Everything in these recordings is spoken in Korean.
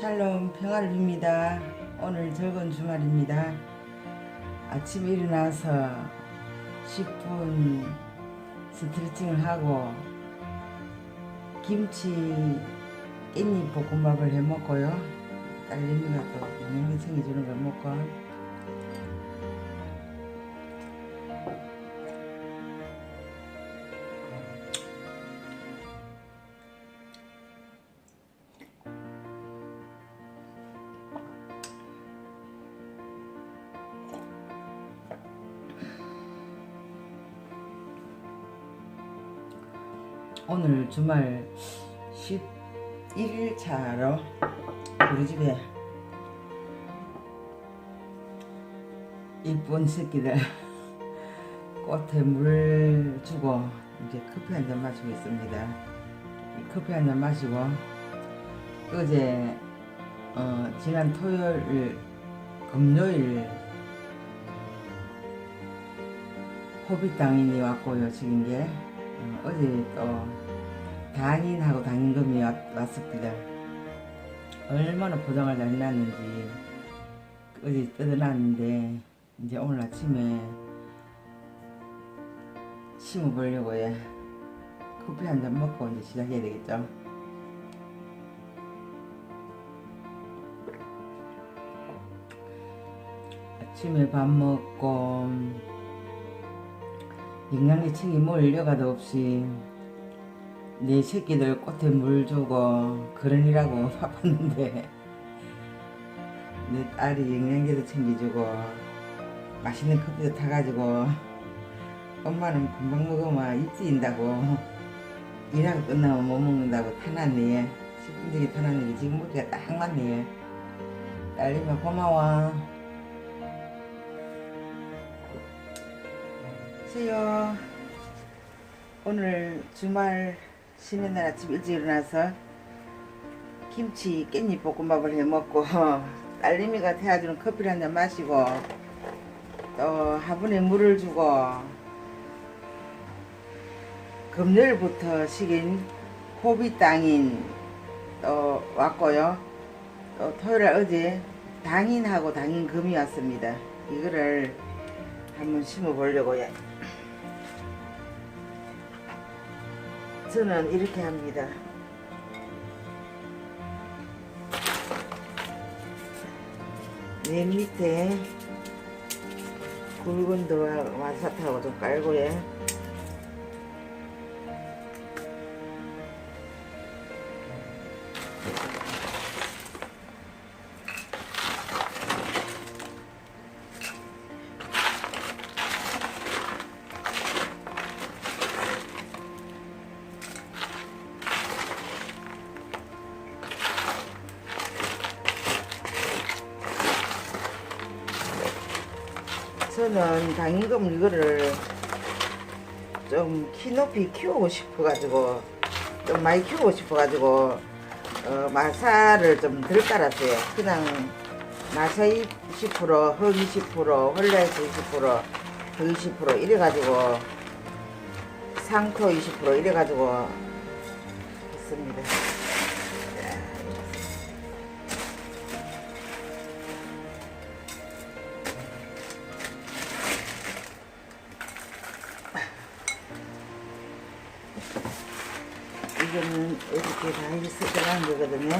샬롬 평화를 빕니다. 오늘 즐거운 주말입니다. 아침에 일어나서 10분 스트레칭을 하고 김치 깻잎 볶음밥을 해 먹고요. 딸내미가 또 영양제 챙겨주는 걸 먹고 오늘 주말 11일차로 우리 집에 이쁜 새끼들 꽃에 물 주고 이제 커피 한 잔 마시고 있습니다. 이 커피 한 잔 마시고 어제 어, 지난 토요일 금요일 호빗 당인이 왔고요 지금 게 어, 어제 또 당인하고 당인금이 왔, 왔었거든. 얼마나 포장을 잘 해놨는지 어제 뜯어놨는데 이제 오늘 아침에 심어보려고 해. 커피 한 잔 먹고 이제 시작해야 되겠죠. 아침에 밥 먹고 영양제책이 뭘 일려가도 없이 내 새끼들 꽃에 물 주고 그러니라고 바빴는데 내 딸이 영양제도 챙겨주고 맛있는 커피도 타가지고 엄마는 금방 먹으면 입지인다고 일하고 끝나면 못 먹는다고 타놨네. 10분 전에 타놨는데 지금 먹기가 딱 맞네. 딸님아 고마워 세요. 오늘 주말 쉬는 날 아침 일찍 일어나서 김치 깻잎 볶음밥을 해 먹고 딸내미가 태워주는 커피를 한 잔 마시고 또 화분에 물을 주고 금요일부터 식인 호비 땅인 또 왔고요. 또 토요일 어제 당인하고 당인금이 왔습니다. 이거를 한번 심어 보려고 요 저는 이렇게 합니다. 맨 밑에 굵은 도와 와사타하고 좀 깔고요. 당임금 이거를 좀 키 높이 키우고 싶어가지고 좀 많이 키우고 싶어가지고 어, 마사를 좀 덜 깔았어요. 그냥 마사 20%, 흙 20%, 헐레에서 20%, 흙 20% 이래가지고 상토 20% 이래가지고 했습니다. 이렇게 다 이렇게 들어간 거거든요.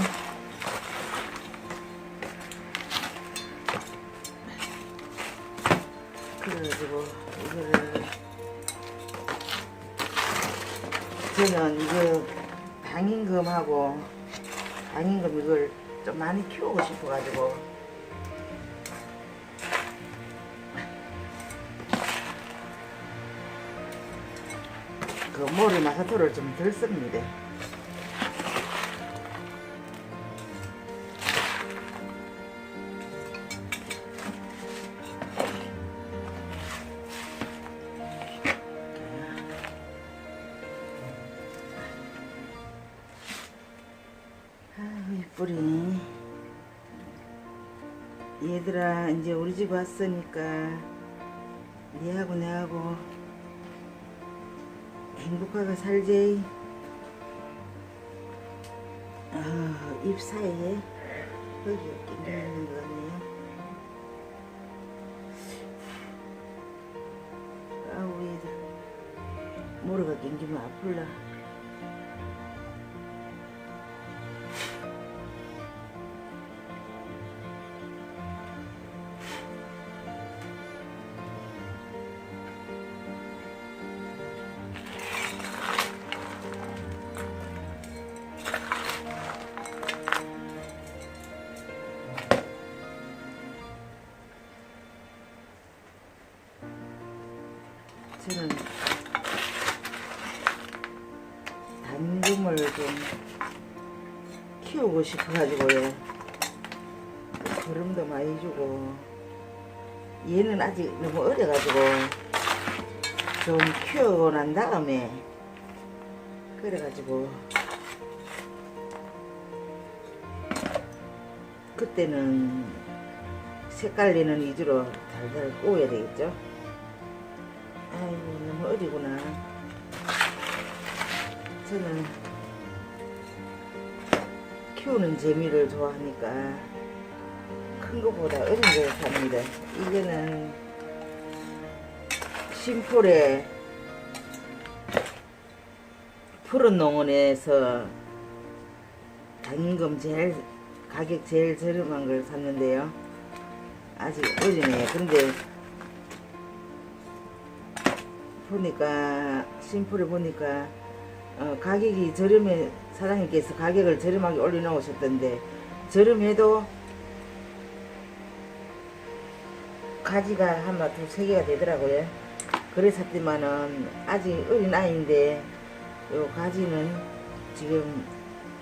그래가지고 이거를 저는 이거 당인금하고 당인금 이걸 좀 많이 키우고 싶어가지고 그 모리 마사토를 좀 덜 씁니다. 우리 집 왔으니까 니하고 내하고 행복하게 살지 아, 입 사이에 거기 끼는 것 같네요. 아우 얘들 모르가 낑기면 아플라. 당금을 좀 키우고 싶어가지고요. 거름도 많이 주고 얘는 아직 너무 어려가지고 좀 키우고 난 다음에 그래가지고 그때는 색깔 내는 위주로 달달 구워야 되겠죠. 아이고 너무 어리구나. 저는 키우는 재미를 좋아하니까 큰 것보다 어린 걸 삽니다. 이거는 심풀에 푸른 농원에서 당금 제일 가격 제일 저렴한 걸 샀는데요. 아직 어리네요. 근데 보니까 심플에 보니까 어, 가격이 저렴해 사장님께서 가격을 저렴하게 올려놓으셨던데 저렴해도 가지가 한마 두세 개가 되더라고요. 그래 샀더만은 아직 어린 아이인데 요 가지는 지금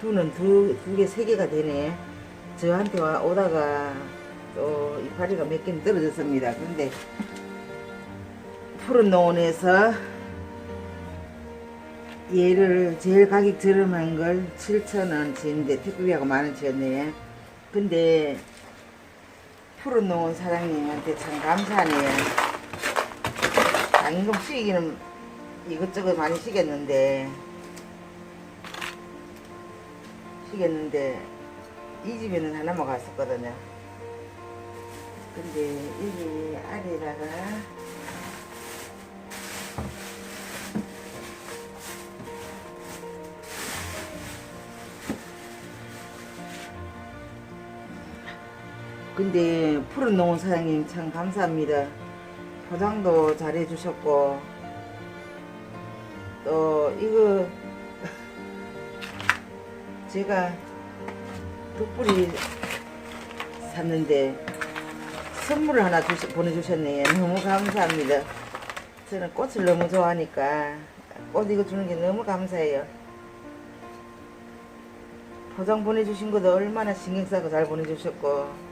두는 두, 두 개, 세 개가 되네. 저한테 와, 오다가 또 이파리가 몇 개는 떨어졌습니다. 근데 푸른 농원에서 얘를 제일 가격 저렴한 걸 7,000원 치는데 택배비하고 만원 치였네. 근데 농원 사장님한테 참 감사하네요. 당금 시기는 이것저것 많이 시겠는데 시겠는데 이 집에는 하나만 갔었거든요. 근데 여기 아래다가 근데 푸른 농원 사장님 참 감사합니다. 포장도 잘 해 주셨고 또 이거 제가 덕분이 샀는데 선물을 하나 주시, 보내주셨네요. 너무 감사합니다. 저는 꽃을 너무 좋아하니까 꽃 이거 주는 게 너무 감사해요. 포장 보내주신 것도 얼마나 신경 써서 잘 보내주셨고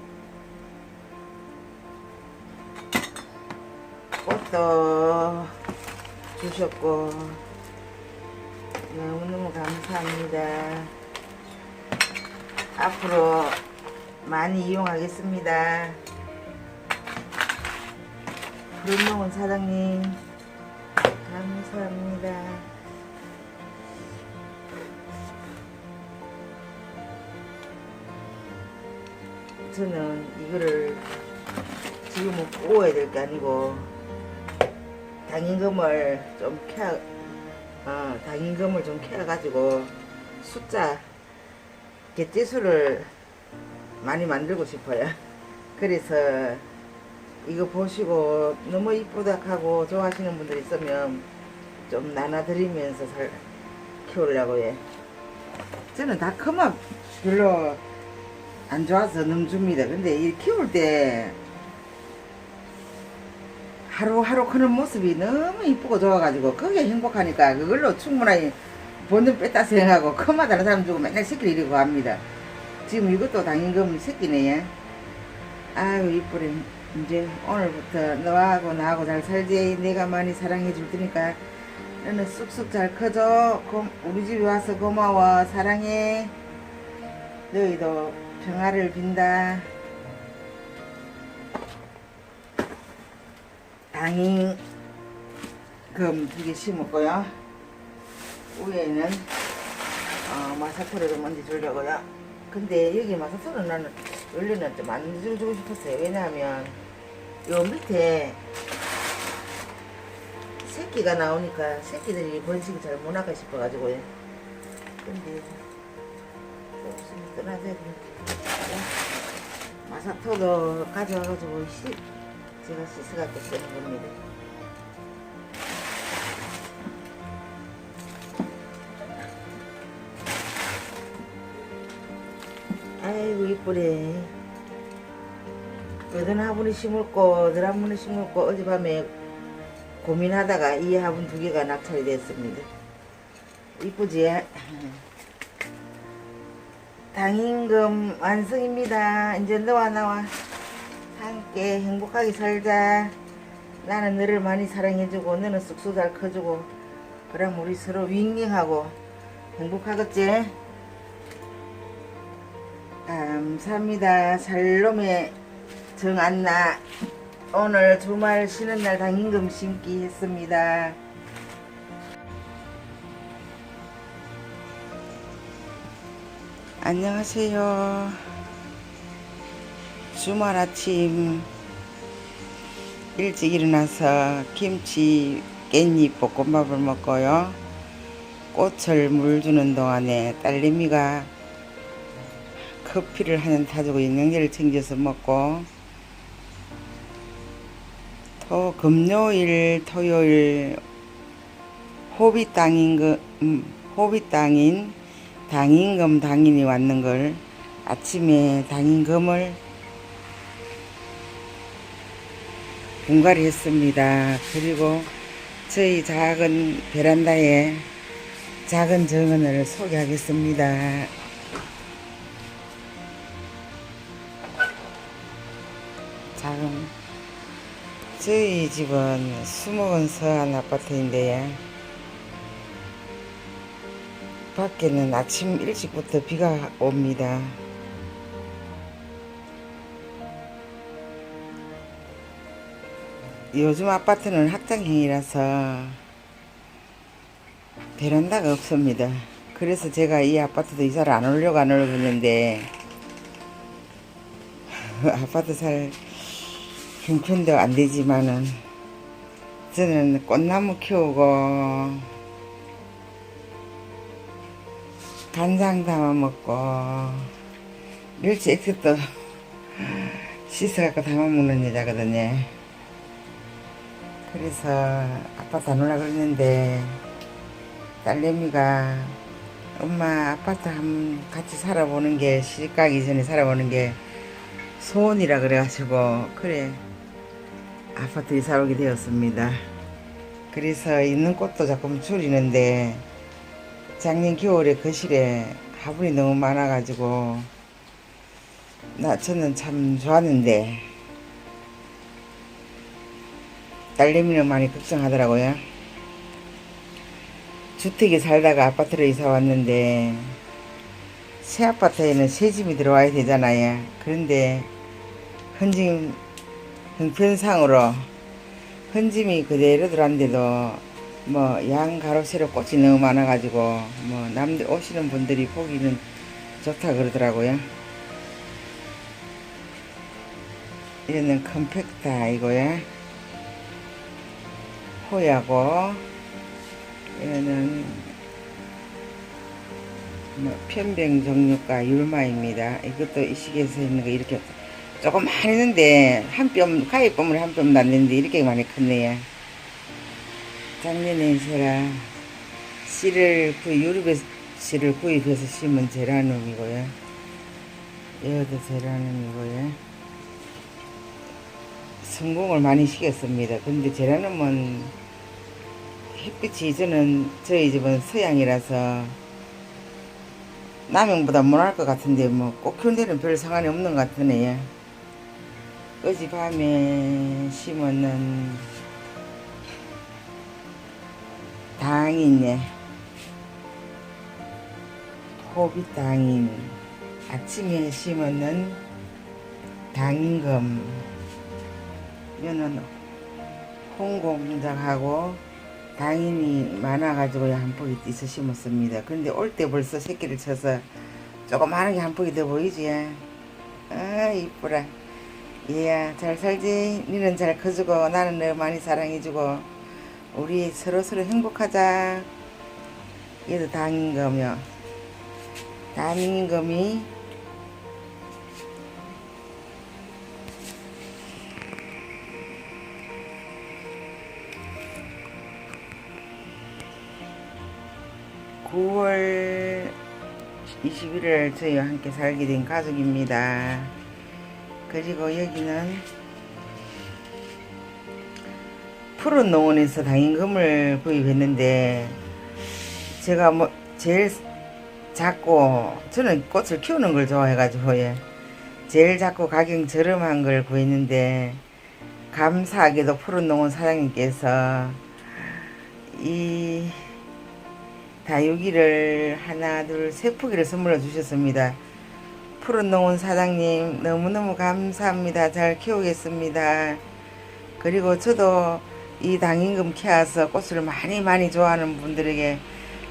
꽃도 주셨고 너무너무 감사합니다. 앞으로 많이 이용하겠습니다. 푸른농원 사장님 감사합니다. 저는 이거를 지금은 구워야 될 게 아니고 당임금을 좀 캐, 어, 당임금을 좀 캐가지고 숫자 개체수를 많이 만들고 싶어요. 그래서 이거 보시고 너무 이쁘다 하고 좋아하시는 분들 있으면 좀 나눠드리면서 살, 키우려고 해. 저는 다 크면 별로 안 좋아서 넘줍니다. 근데 이 키울 때 하루하루 크는 모습이 너무 이쁘고 좋아가지고 그게 행복하니까 그걸로 충분히 본전 뺐다 생각하고 그만 다른 사람 주고 맨날 시킬 일이고 합니다. 지금 이것도 당임금 새끼네. 아유 이쁘네. 이제 오늘부터 너하고 나하고 잘 살지. 내가 많이 사랑해 줄 테니까 너는 쑥쑥 잘 커져. 고, 우리 집에 와서 고마워. 사랑해. 너희도 평화를 빈다. 당인 금두 개 심었고요. 위에는 어, 마사토를 먼저 주려고요. 근데 여기 마사토는 나는 원래는 좀안 주고 싶었어요. 왜냐하면 요 밑에 새끼가 나오니까 새끼들이 번식이 잘 못나가 싶어가지고요. 근데 조금 떠나줘야 돼. 마사토도 가져와가지고 씨, 제가 씻어갖고 쓰는 겁니다. 아이고 이쁘네. 어떤 화분을 심을고 어떤 화분을 심을고 어젯밤에 고민하다가 이 화분 두 개가 낙찰이 됐습니다. 이쁘지? 당임금 완성입니다. 이제 너와 나와 함께 행복하게 살자. 나는 너를 많이 사랑해주고 너는 쑥쑥 잘 커주고 그럼 우리 서로 윙윙하고 행복하겠지? 감사합니다. 살롬의 정안나 오늘 주말 쉬는 날 당임금 심기 했습니다. 안녕하세요. 주말 아침 일찍 일어나서 김치 깻잎 볶음밥을 먹고요. 꽃을 물 주는 동안에 딸내미가 커피를 한잔 타주고 영양제를 챙겨서 먹고 또 금요일 토요일 호비 땅인 그 음, 호비 땅인 당인금 당인이 왔는 걸 아침에 당인금을 분갈이 했습니다. 그리고 저희 작은 베란다에 작은 정원을 소개하겠습니다. 작은 저희 집은 수목원 서한 아파트인데요. 밖에는 아침 일찍부터 비가 옵니다. 요즘 아파트는 확장형이라서 베란다가 없습니다. 그래서 제가 이 아파트도 이사를 안 오려고 안 오려고 했는데 아파트 살 형편도 안 되지만은 저는 꽃나무 키우고 간장 담아 먹고 멸치 액젓도 씻어갖고 담아 먹는 여자거든요. 그래서 아파트 안 오려고 그랬는데 딸내미가 엄마 아파트 한 같이 살아보는 게 시집 가기 전에 살아보는 게 소원이라 그래가지고 그래 아파트 이사 오게 되었습니다. 그래서 있는 꽃도 조금 줄이는데 작년 겨울에 거실에 화분이 너무 많아가지고 나 저는 참 좋았는데 딸내미는 많이 걱정하더라고요. 주택에 살다가 아파트로 이사 왔는데 새 아파트에는 새 집이 들어와야 되잖아요. 그런데 헌짐 형편상으로 헌짐이 그대로 들어왔는데도 뭐 양 가로세로 꽃이 너무 많아가지고 뭐 남들 오시는 분들이 보기는 좋다 그러더라고요. 이거는 컴팩타 이거야. 호야고 이거는 뭐 편병 종류가 율마입니다. 이것도 이 시기에서 있는 거 이렇게 조금 많이 있는데 한뼘 가위범을 한뼘 났는데 이렇게 많이 컸네요. 작년에 제가 씨를 구 유럽에 씨를 구입해서 심은 제라늄이고요. 이것도 제라늄이고요. 성공을 많이 시켰습니다. 근데 제라늄은 햇빛이 저는 저희 집은 서양이라서 남양보다 못할 것 같은데 뭐 꼭 키운 데는 별 상관이 없는 것 같으네요. 어젯밤에 심었는 당이네. 호비 당인. 아침에 심었는 당금. 이거는 홍공작하고 당인이 많아가지고 한 포기 띠서 심었습니다. 근데 올 때 벌써 새끼를 쳐서 조그마하게 한 포기 더 보이지? 아 이쁘라. 얘야 잘 살지? 니는 잘 커주고 나는 너 많이 사랑해주고 우리 서로서로 행복하자. 얘도 당임금이요 당임금이 (9월 21일 저희와 함께 살게 된 가족입니다. 그리고 여기는 푸른 농원에서 당임금을 구입했는데 제가 뭐 제일 작고 저는 꽃을 키우는 걸 좋아해가지고 예. 제일 작고 가격 저렴한 걸 구했는데 감사하게도 푸른 농원 사장님께서 이 다육이를 하나 둘 세 포기를 선물로 주셨습니다. 푸른 농원 사장님 너무너무 감사합니다. 잘 키우겠습니다. 그리고 저도 이 당임금 키워서 꽃을 많이 많이 좋아하는 분들에게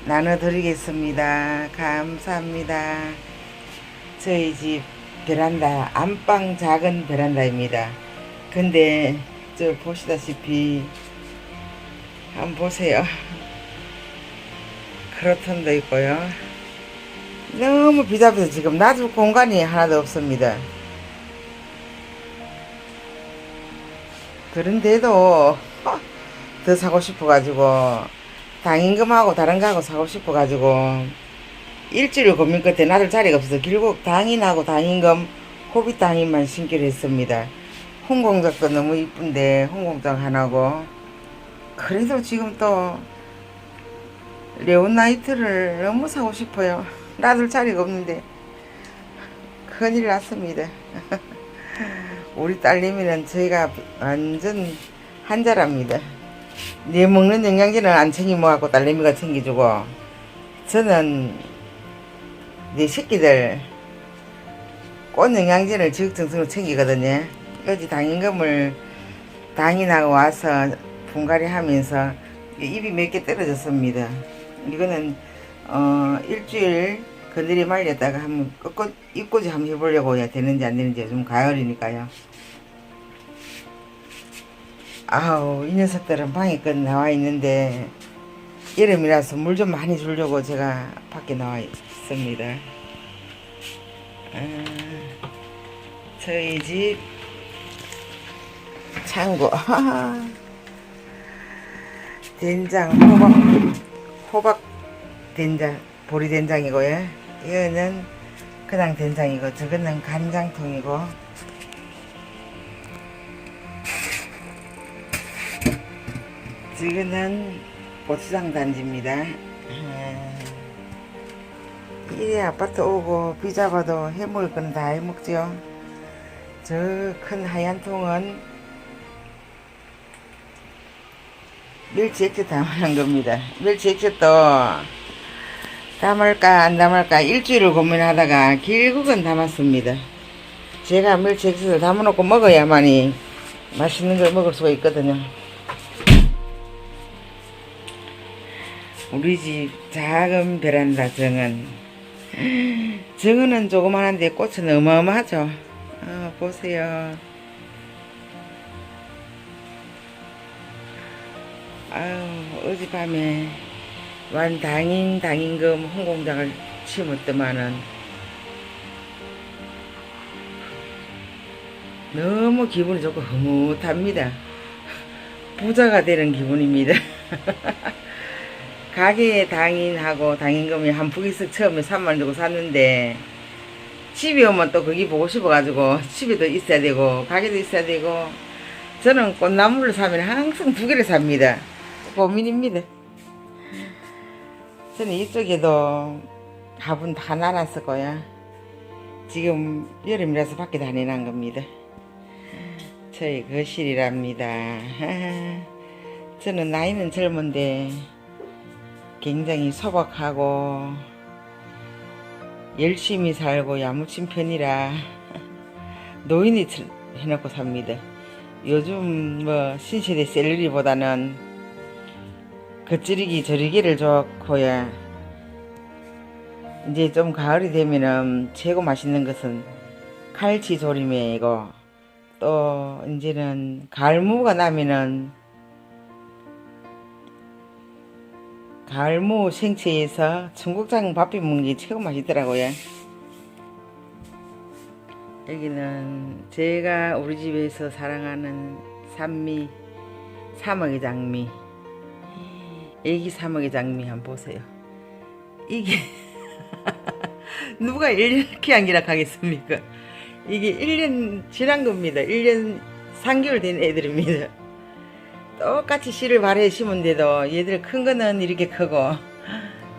나눠드리겠습니다. 감사합니다. 저희 집 베란다 안방 작은 베란다입니다. 근데 저 보시다시피 한번 보세요. 크로톤도 있고요. 너무 비잡아서 지금 놔둘 공간이 하나도 없습니다. 그런데도 더 사고 싶어가지고 당임금하고 다른 거하고 사고 싶어가지고 일주일 고민 끝에 놔둘 자리가 없어서 결국 당인하고 당임금 호빗 당인만 신기로 했습니다. 홍공작도 너무 이쁜데 홍공작 하나고 그래도 지금 또 레온나이트를 너무 사고 싶어요. 놔둘 자리가 없는데 큰일 났습니다. 우리 딸내미는 저희가 완전 한자랍니다. 내 먹는 영양제는 안 챙겨 먹고 딸내미가 챙겨주고 저는 내 새끼들 꽃 영양제를 적정성으로 챙기거든요. 어제 당임금을 당인하고 와서 분갈이 하면서 입이 몇 개 떨어졌습니다. 이거는 어 일주일 그늘이 말렸다가 한번 끝꽃 입꼬지 한번 해보려고 해야 되는지 안 되는지 좀 가을이니까요. 아우 이 녀석들은 방에 끝 나와 있는데 여름이라서 물 좀 많이 주려고 제가 밖에 나와 있습니다. 아, 저희 집 창고 된장 호박 호박 된장 보리 된장이고요. 이거는 그냥 된장이고 저거는 간장통이고 지금은 고추장 단지입니다. 아, 이래 아파트 오고 비 잡아도 해먹을 건 다 해먹죠. 저 큰 하얀 통은 멸치 액젓 담아놓은 겁니다. 멸치 액젓도 담을까 안 담을까 일주일을 고민하다가 결국은 담았습니다. 제가 멸치 액젓을 담아놓고 먹어야만이 맛있는 걸 먹을 수가 있거든요. 우리 집 작은 베란다 정은 정은은 조그만한데 꽃은 어마어마하죠. 아, 보세요. 아유, 어젯밤에 완 당인 당인금 홍공장을 심었더만은 너무 기분이 좋고 흐뭇합니다. 부자가 되는 기분입니다. 가게에 당인하고 당인금이 한 부기씩 처음에 3만 주고 샀는데 집에 오면 또 거기 보고 싶어가지고 집에도 있어야 되고 가게도 있어야 되고 저는 꽃나무를 사면 항상 두 개를 삽니다. 고민입니다. 저는 이쪽에도 화분 다 거야. 지금 여름이라서 밖에 다 내놓은 겁니다. 저희 거실이랍니다. 저는 나이는 젊은데 굉장히 소박하고 열심히 살고 야무친 편이라 노인이 들- 해놓고 삽니다. 요즘 뭐 신세대 셀러리보다는 겉지르기 저리기를 좋고야 이제 좀 가을이 되면은 최고 맛있는 것은 갈치 조림에 이거 또 이제는 가을무가 나면은 가을무 생채에서 중국장 밥 비먹는 게 최고 맛있더라고요. 여기는 제가 우리 집에서 사랑하는 산미 사먹의 장미 애기 사먹의 장미 한번 보세요. 이게 누가 1년 키안기라 하겠습니까? 이게 1년 지난 겁니다. 1년 3개월 된 애들입니다. 똑같이 씨를 발에 심은데도 얘들 큰 거는 이렇게 크고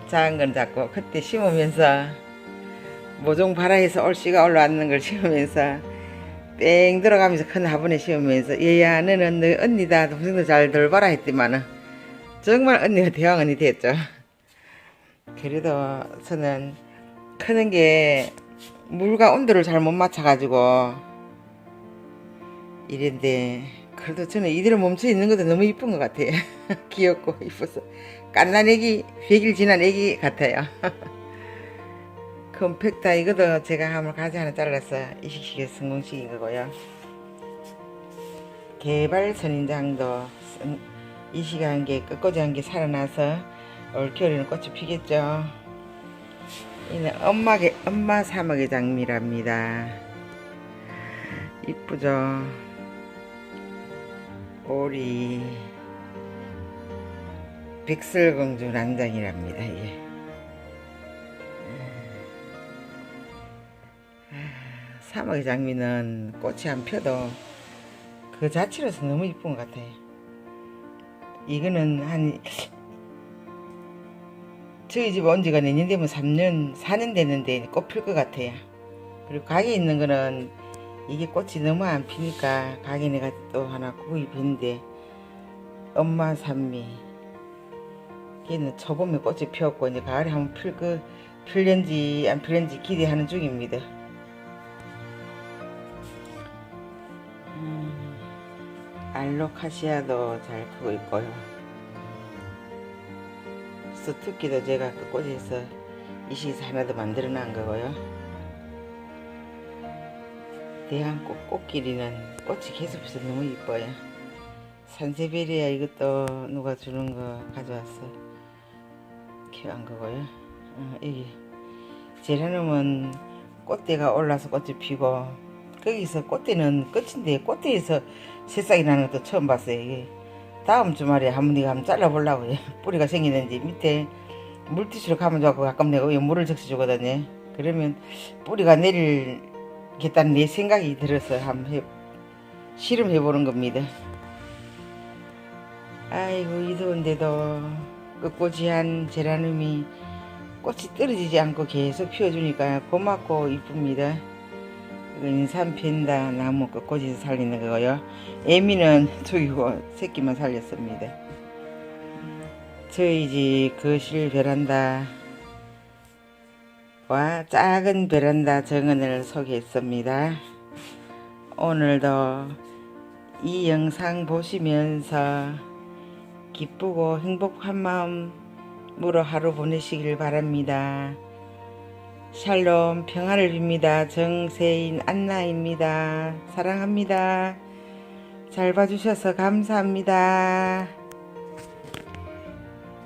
작은 건 작고 그때 심으면서 모종 발아에서 올 씨가 올라왔는 걸 심으면서 뺑 들어가면서 큰 화분에 심으면서 얘야 너는 너 언니다 동생도 잘 돌봐라 했더만은 정말 언니가 대왕 언니 됐죠. 그래도 저는 크는 게 물과 온도를 잘 못 맞춰가지고 이랬는데 그래도 저는 이대로 멈춰 있는 것도 너무 이쁜 것 같아요. 귀엽고 이뻐서 깐난 애기 100일 지난 애기 같아요. 컴팩타 이것도 제가 한번 가지 하나 잘라서 이식식에 성공시킨 거고요. 개발 선인장도 쓴- 이 시간 게 끝까지 한 게 살아나서 올 겨울에는 꽃이 피겠죠. 이는 엄마게 엄마 사막의 장미랍니다. 이쁘죠. 오리 백설공주 난장이랍니다. 이게. 아, 사막의 장미는 꽃이 안 펴도 그 자체로서 너무 이쁜 것 같아요. 이거는 한 저희 집 온 지가 내년 되면 3년, 4년 됐는데 꽃 필 것 같아요. 그리고 가게 있는 거는 이게 꽃이 너무 안 피니까 가게 내가 또 하나 구입했는데 엄마 산미 걔는 초봄에 꽃이 피었고 이제 가을에 한번 필거 필는지 안 필는지 기대하는 중입니다. 알로카시아도 잘 크고 있고요. 스투키도 제가 그 꽃에서 이 시기에서 하나 더 만들어 놓은 거고요. 대한꽃 꽃길이는 꽃이 계속 피서 너무 이뻐요. 산세베리아 이것도 누가 주는 거 가져왔어. 키운 거고요. 어, 여기 제라늄은 꽃대가 올라서 꽃이 피고 거기서 꽃대는 끝인데 꽃대에서 새싹이 나는 것도 처음 봤어요. 이게 다음 주말에 네가 한번 잘라보려고 요. 뿌리가 생기는지 밑에 물티슈로 가면 좋고 가끔 내가 물을 적셔주거든요. 그러면 뿌리가 내리겠다는 내 생각이 들어서 한번 해, 실험해보는 겁니다. 아이고 이 더운데도 끝꽂이한 제라늄이 꽃이 떨어지지 않고 계속 피워주니까 고맙고 이쁩니다. 인삼 펜다 나무 끝꽂이에서 살리는 거고요. 애미는 죽이고 새끼만 살렸습니다. 저희 집 거실 베란다 와 작은 베란다 정원을 소개했습니다. 오늘도 이 영상 보시면서 기쁘고 행복한 마음으로 하루 보내시길 바랍니다. 샬롬 평화를 빕니다. 정세인 안나입니다. 사랑합니다. 잘 봐주셔서 감사합니다.